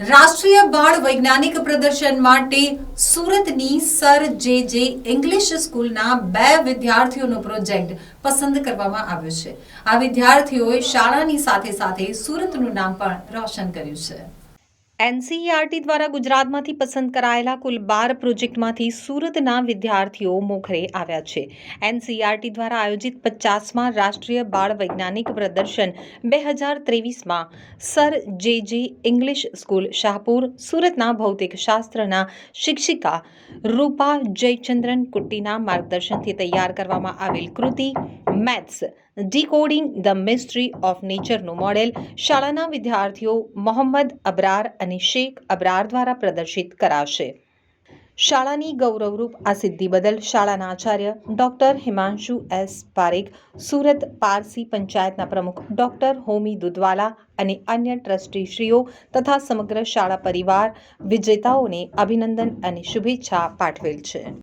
રાષ્ટ્રીય બાળ વૈજ્ઞાનિક પ્રદર્શન માટે સુરતની સર જે જે ઇંગ્લિશ સ્કૂલના બે વિદ્યાર્થીઓનો પ્રોજેક્ટ પસંદ કરવામાં આવ્યો છે. આ વિદ્યાર્થીઓએ શાળાની સાથે સાથે સુરતનું નામ પણ રોશન કર્યું છે. એનસીઈઆરટી દ્વારા ગુજરાતમાંથી પસંદ કરાયેલા કુલ બાર પ્રોજેક્ટમાંથી સુરતના વિદ્યાર્થીઓ મોખરે આવ્યા છે. એનસીઈઆરટી દ્વારા આયોજિત પચાસમાં રાષ્ટ્રીય બાળ વૈજ્ઞાનિક પ્રદર્શન બે હજાર ત્રેવીસમાં સર જે જે ઇંગ્લિશ સ્કૂલ શાહપુર, સુરતના ભૌતિક શાસ્ત્રના શિક્ષિકા રૂપા જયચંદ્રન કુટ્ટીના માર્ગદર્શનથી તૈયાર કરવામાં આવેલ કૃતિ maths decoding the mystery of નેચરનું model શાળાના વિદ્યાર્થીઓ મોહમ્મદ અબરાર અને શેખ અબરાર દ્વારા પ્રદર્શિત કરાશે. શાળાની ગૌરવરૂપ આ સિદ્ધિ બદલ શાળાના આચાર્ય ડોક્ટર હિમાંશુ એસ પારેખ, સુરત પારસી પંચાયતના પ્રમુખ ડોક્ટર હોમી દુધવાલા અને અન્ય ટ્રસ્ટીશ્રીઓ તથા સમગ્ર શાળા પરિવાર વિજેતાઓને અભિનંદન અને શુભેચ્છા પાઠવેલ છે.